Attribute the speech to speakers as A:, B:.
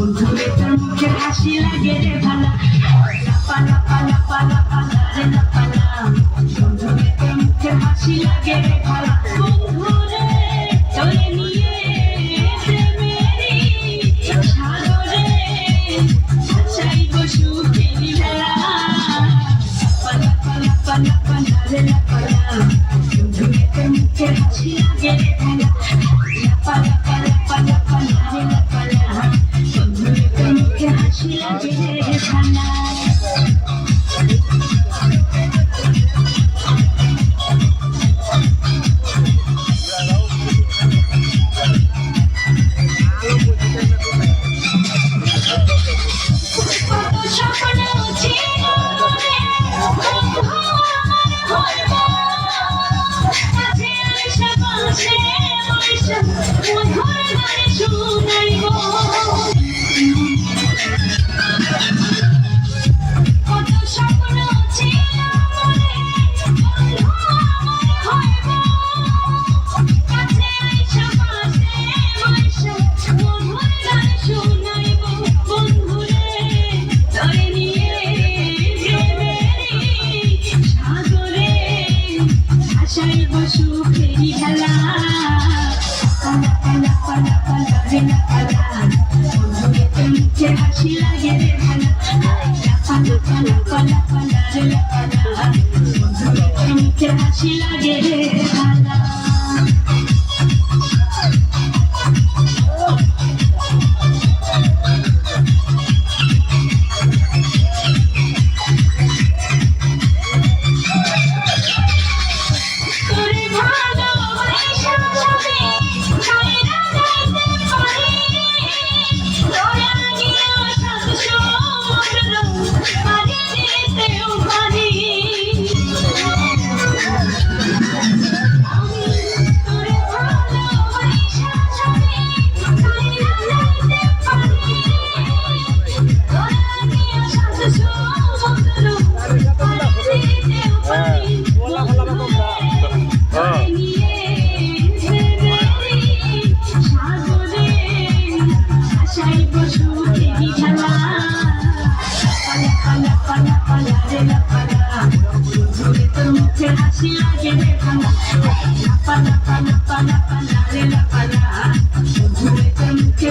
A: বন্ধুরে তোর মুখে হাসি লাগে রে ভালা লাপা রেখে খানা লাগে রে palla palla de la palla sobre todo que la chila que me palla palla palla palla palla palla de la palla sobre todo que